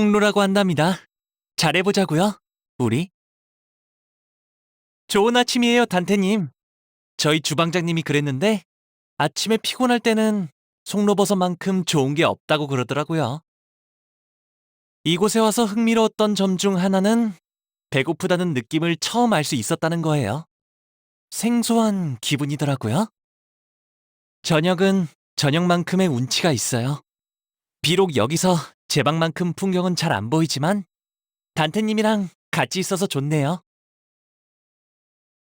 홍로라고 한답니다. 잘해보자고요, 우리. 좋은 아침이에요, 단테님. 저희 주방장님이 그랬는데 아침에 피곤할 때는 송로버섯만큼 좋은 게 없다고 그러더라고요. 이곳에 와서 흥미로웠던 점 중 하나는 배고프다는 느낌을 처음 알 수 있었다는 거예요. 생소한 기분이더라고요. 저녁은 저녁만큼의 운치가 있어요. 비록 여기서 제 방만큼 풍경은 잘 안 보이지만 단테님이랑 같이 있어서 좋네요.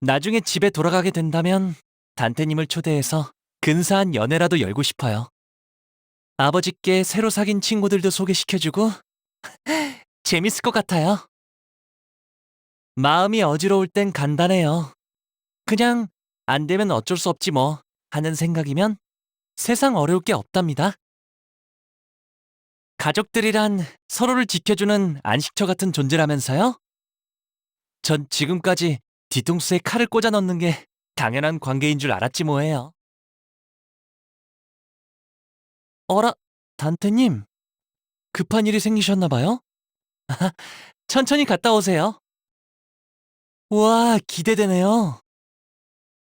나중에 집에 돌아가게 된다면 단테님을 초대해서 근사한 연애라도 열고 싶어요. 아버지께 새로 사귄 친구들도 소개시켜주고 재밌을 것 같아요. 마음이 어지러울 땐 간단해요. 그냥 안 되면 어쩔 수 없지 뭐 하는 생각이면 세상 어려울 게 없답니다. 가족들이란 서로를 지켜주는 안식처 같은 존재라면서요? 전 지금까지 뒤통수에 칼을 꽂아 넣는 게 당연한 관계인 줄 알았지 뭐예요. 어라, 단테님. 급한 일이 생기셨나 봐요? 천천히 갔다 오세요. 우와, 기대되네요.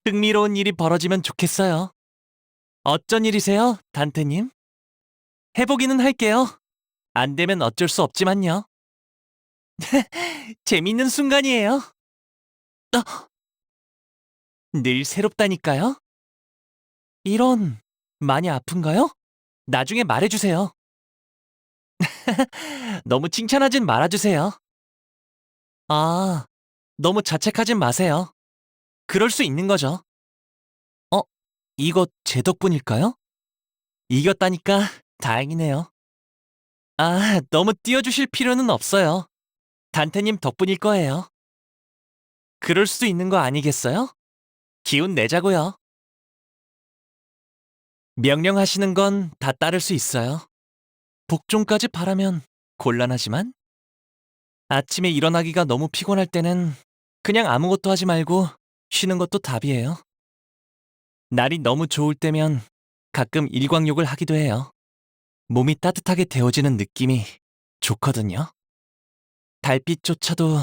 흥미로운 일이 벌어지면 좋겠어요. 어쩐 일이세요, 단테님? 해보기는 할게요. 안 되면 어쩔 수 없지만요. 재밌는 순간이에요. 어. 늘 새롭다니까요. 이런, 많이 아픈가요? 나중에 말해주세요. 너무 칭찬하진 말아주세요. 아, 너무 자책하진 마세요. 그럴 수 있는 거죠. 어, 이거 제 덕분일까요? 이겼다니까 다행이네요. 아, 너무 띄워주실 필요는 없어요. 단테님 덕분일 거예요. 그럴 수도 있는 거 아니겠어요? 기운 내자고요. 명령하시는 건 다 따를 수 있어요. 복종까지 바라면 곤란하지만 아침에 일어나기가 너무 피곤할 때는 그냥 아무것도 하지 말고 쉬는 것도 답이에요. 날이 너무 좋을 때면 가끔 일광욕을 하기도 해요. 몸이 따뜻하게 데워지는 느낌이 좋거든요. 달빛조차도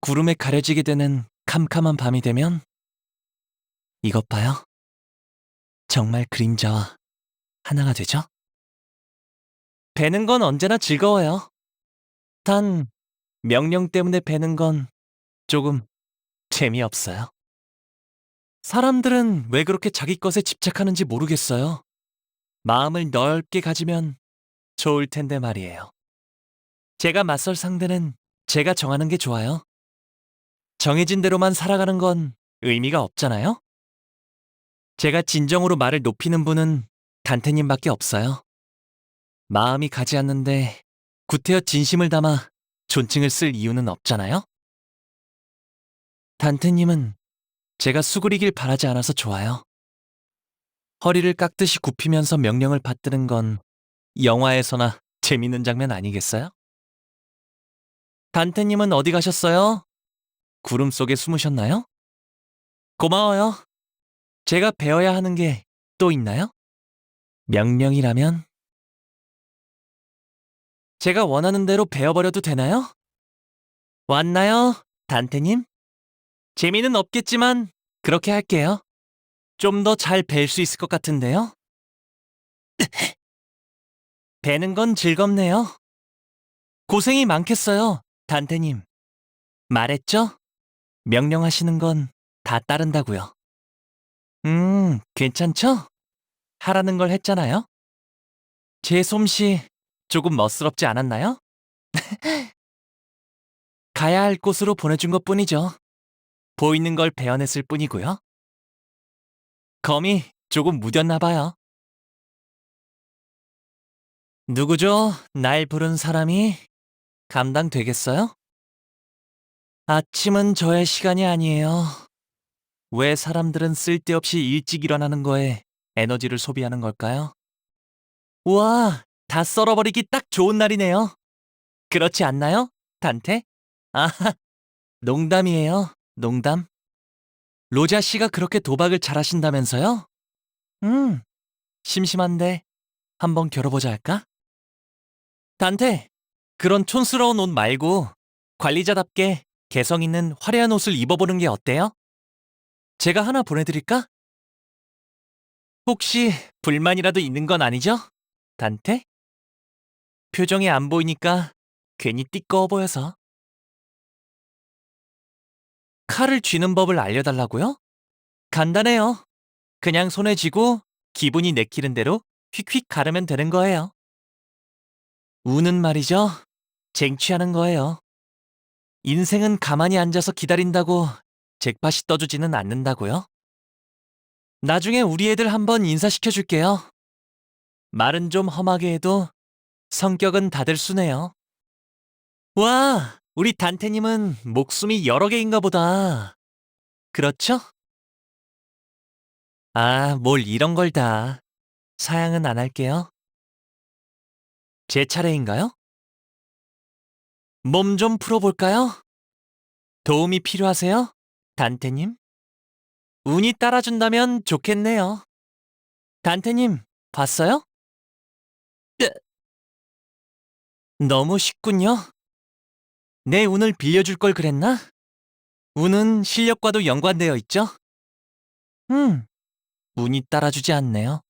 구름에 가려지게 되는 캄캄한 밤이 되면 이것 봐요. 정말 그림자와 하나가 되죠? 배는 건 언제나 즐거워요. 단, 명령 때문에 배는 건 조금 재미없어요. 사람들은 왜 그렇게 자기 것에 집착하는지 모르겠어요. 마음을 넓게 가지면 좋을 텐데 말이에요. 제가 맞설 상대는 제가 정하는 게 좋아요. 정해진 대로만 살아가는 건 의미가 없잖아요? 제가 진정으로 말을 높이는 분은 단테님밖에 없어요. 마음이 가지 않는데 구태여 진심을 담아 존칭을 쓸 이유는 없잖아요? 단테님은 제가 수그리길 바라지 않아서 좋아요. 허리를 깎듯이 굽히면서 명령을 받드는 건 영화에서나 재밌는 장면 아니겠어요? 단테님은 어디 가셨어요? 구름 속에 숨으셨나요? 고마워요. 제가 배워야 하는 게 또 있나요? 명령이라면? 제가 원하는 대로 배워버려도 되나요? 왔나요, 단테님? 재미는 없겠지만 그렇게 할게요. 좀 더 잘 뵐 수 있을 것 같은데요? 배는 건 즐겁네요. 고생이 많겠어요, 단테님. 말했죠? 명령하시는 건 다 따른다고요. 음, 괜찮죠? 하라는 걸 했잖아요. 제 솜씨 조금 멋스럽지 않았나요? 가야 할 곳으로 보내준 것 뿐이죠. 보이는 걸 베어냈을 뿐이고요. 검이 조금 무뎠나 봐요. 누구죠? 날 부른 사람이 감당되겠어요? 아침은 저의 시간이 아니에요. 왜 사람들은 쓸데없이 일찍 일어나는 거에 에너지를 소비하는 걸까요? 우와, 다 썰어버리기 딱 좋은 날이네요. 그렇지 않나요, 단테? 아, 농담이에요, 농담. 로자 씨가 그렇게 도박을 잘하신다면서요? 음, 심심한데 한번 겨뤄보자 할까? 단테, 그런 촌스러운 옷 말고 관리자답게 개성 있는 화려한 옷을 입어보는 게 어때요? 제가 하나 보내드릴까? 혹시 불만이라도 있는 건 아니죠? 단테? 표정이 안 보이니까 괜히 띠꺼워 보여서. 칼을 쥐는 법을 알려달라고요? 간단해요. 그냥 손에 쥐고 기분이 내키는 대로 휙휙 가르면 되는 거예요. 우는 말이죠. 쟁취하는 거예요. 인생은 가만히 앉아서 기다린다고 잭팟이 떠주지는 않는다고요. 나중에 우리 애들 한번 인사시켜 줄게요. 말은 좀 험하게 해도 성격은 다들 순해요. 와, 우리 단테님은 목숨이 여러 개인가 보다. 그렇죠? 아, 뭘 이런 걸 다. 사양은 안 할게요. 제 차례인가요? 몸 좀 풀어볼까요? 도움이 필요하세요? 단테님? 운이 따라준다면 좋겠네요. 단테님, 봤어요? 으. 너무 쉽군요. 내 운을 빌려줄 걸 그랬나? 운은 실력과도 연관되어 있죠? 음, 운이 따라주지 않네요.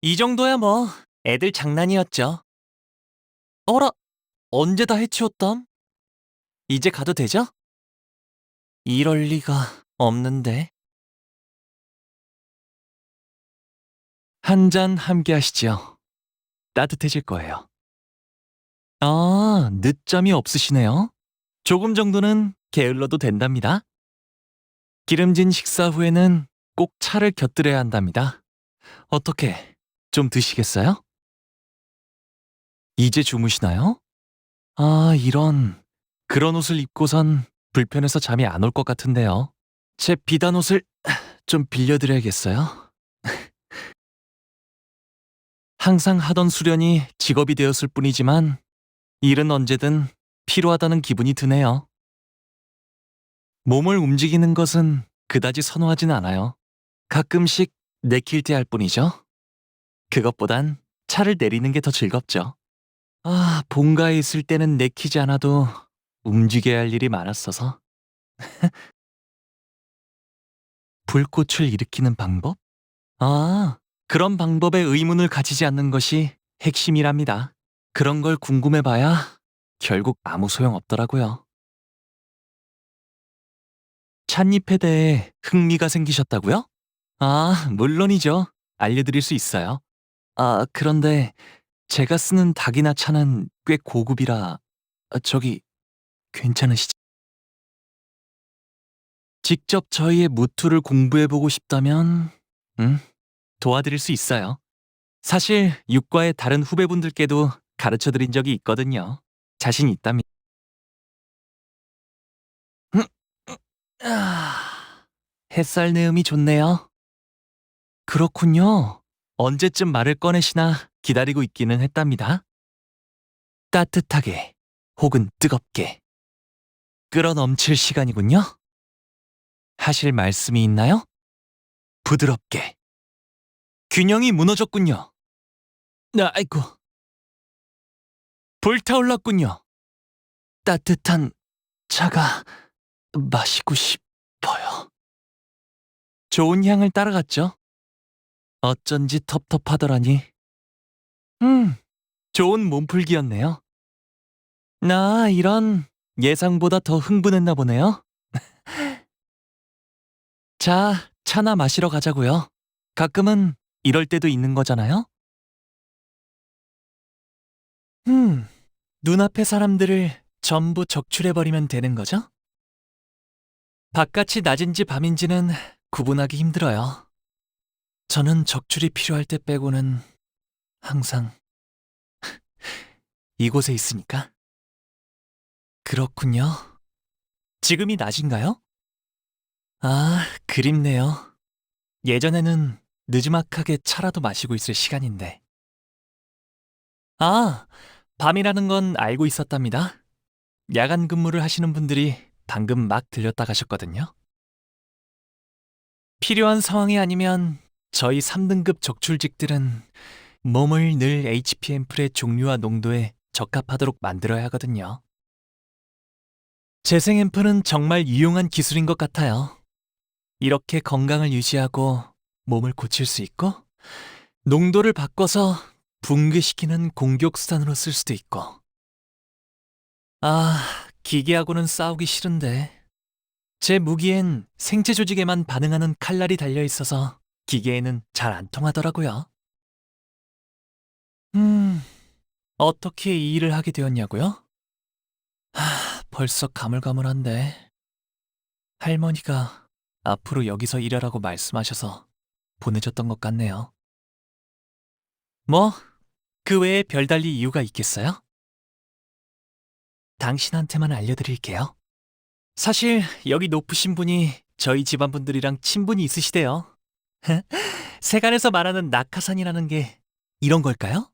이 정도야 뭐 애들 장난이었죠. 어라, 언제 다 해치웠담? 이제 가도 되죠? 이럴 리가 없는데. 한 잔 함께 하시죠. 따뜻해질 거예요. 아, 늦잠이 없으시네요. 조금 정도는 게을러도 된답니다. 기름진 식사 후에는 꼭 차를 곁들여야 한답니다. 어떻게, 좀 드시겠어요? 이제 주무시나요? 아, 이런. 그런 옷을 입고선 불편해서 잠이 안 올 것 같은데요. 제 비단 옷을 좀 빌려드려야겠어요. 항상 하던 수련이 직업이 되었을 뿐이지만 일은 언제든 필요하다는 기분이 드네요. 몸을 움직이는 것은 그다지 선호하진 않아요. 가끔씩 내킬 때 할 뿐이죠. 그것보단 차를 내리는 게 더 즐겁죠. 아, 본가에 있을 때는 내키지 않아도 움직여야 할 일이 많았어서. 불꽃을 일으키는 방법? 아, 그런 방법에 의문을 가지지 않는 것이 핵심이랍니다. 그런 걸 궁금해 봐야 결국 아무 소용 없더라고요. 찻잎에 대해 흥미가 생기셨다고요? 아, 물론이죠. 알려드릴 수 있어요. 아, 그런데 제가 쓰는 닭이나 차는 꽤 고급이라 아, 저기 괜찮으시죠? 직접 저희의 무투를 공부해보고 싶다면 음, 도와드릴 수 있어요. 사실 육과의 다른 후배분들께도 가르쳐드린 적이 있거든요. 자신 있다면. 음, 햇살 내음이 좋네요. 그렇군요. 언제쯤 말을 꺼내시나 기다리고 있기는 했답니다. 따뜻하게 혹은 뜨겁게 끌어넘칠 시간이군요. 하실 말씀이 있나요? 부드럽게. 균형이 무너졌군요. 나, 아이고. 불타올랐군요. 따뜻한 차가 마시고 싶어요. 좋은 향을 따라갔죠. 어쩐지 텁텁하더라니. 음, 좋은 몸풀기였네요. 나 이런 예상보다 더 흥분했나 보네요. 자, 차나 마시러 가자고요. 가끔은 이럴 때도 있는 거잖아요. 음, 눈앞의 사람들을 전부 적출해버리면 되는 거죠? 바깥이 낮인지 밤인지는 구분하기 힘들어요. 저는 적출이 필요할 때 빼고는 항상 이곳에 있으니까. 그렇군요. 지금이 낮인가요? 아, 그립네요. 예전에는 느지막하게 차라도 마시고 있을 시간인데. 아, 밤이라는 건 알고 있었답니다. 야간 근무를 하시는 분들이 방금 막 들렸다 가셨거든요. 필요한 상황이 아니면 저희 3등급 적출직들은 몸을 늘 HP앰플의 종류와 농도에 적합하도록 만들어야 하거든요. 재생 앰플은 정말 유용한 기술인 것 같아요. 이렇게 건강을 유지하고 몸을 고칠 수 있고, 농도를 바꿔서 붕괴시키는 공격수단으로 쓸 수도 있고. 아, 기계하고는 싸우기 싫은데. 제 무기엔 생체 조직에만 반응하는 칼날이 달려 있어서 기계에는 잘 안 통하더라고요. 음, 어떻게 이 일을 하게 되었냐고요? 하, 벌써 가물가물한데. 할머니가 앞으로 여기서 일하라고 말씀하셔서 보내줬던 것 같네요. 뭐, 그 외에 별달리 이유가 있겠어요? 당신한테만 알려드릴게요. 사실 여기 높으신 분이 저희 집안 분들이랑 친분이 있으시대요. 세간에서 말하는 낙하산이라는 게 이런 걸까요?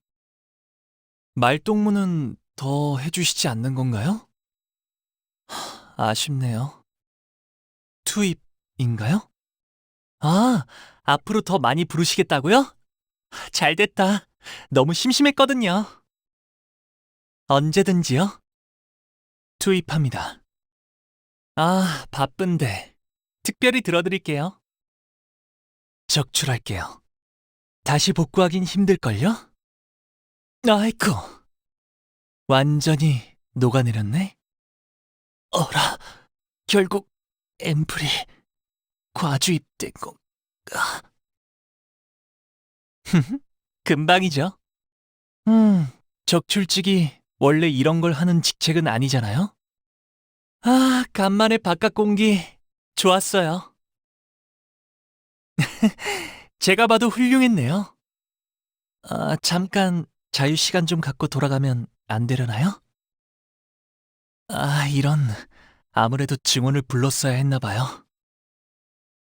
말동무는 더 해주시지 않는 건가요? 하, 아쉽네요. 투입인가요? 아, 앞으로 더 많이 부르시겠다고요? 잘 됐다. 너무 심심했거든요. 언제든지요. 투입합니다. 아, 바쁜데. 특별히 들어드릴게요. 적출할게요. 다시 복구하긴 힘들걸요? 아이쿠. 완전히 녹아내렸네? 어라, 결국 앰플이 과주입된 건가? 금방이죠. 음, 적출직이 원래 이런 걸 하는 직책은 아니잖아요? 아, 간만에 바깥 공기 좋았어요. 제가 봐도 훌륭했네요. 아, 잠깐 자유 시간 좀 갖고 돌아가면 안 되려나요? 아, 이런 아무래도 증원을 불렀어야 했나 봐요.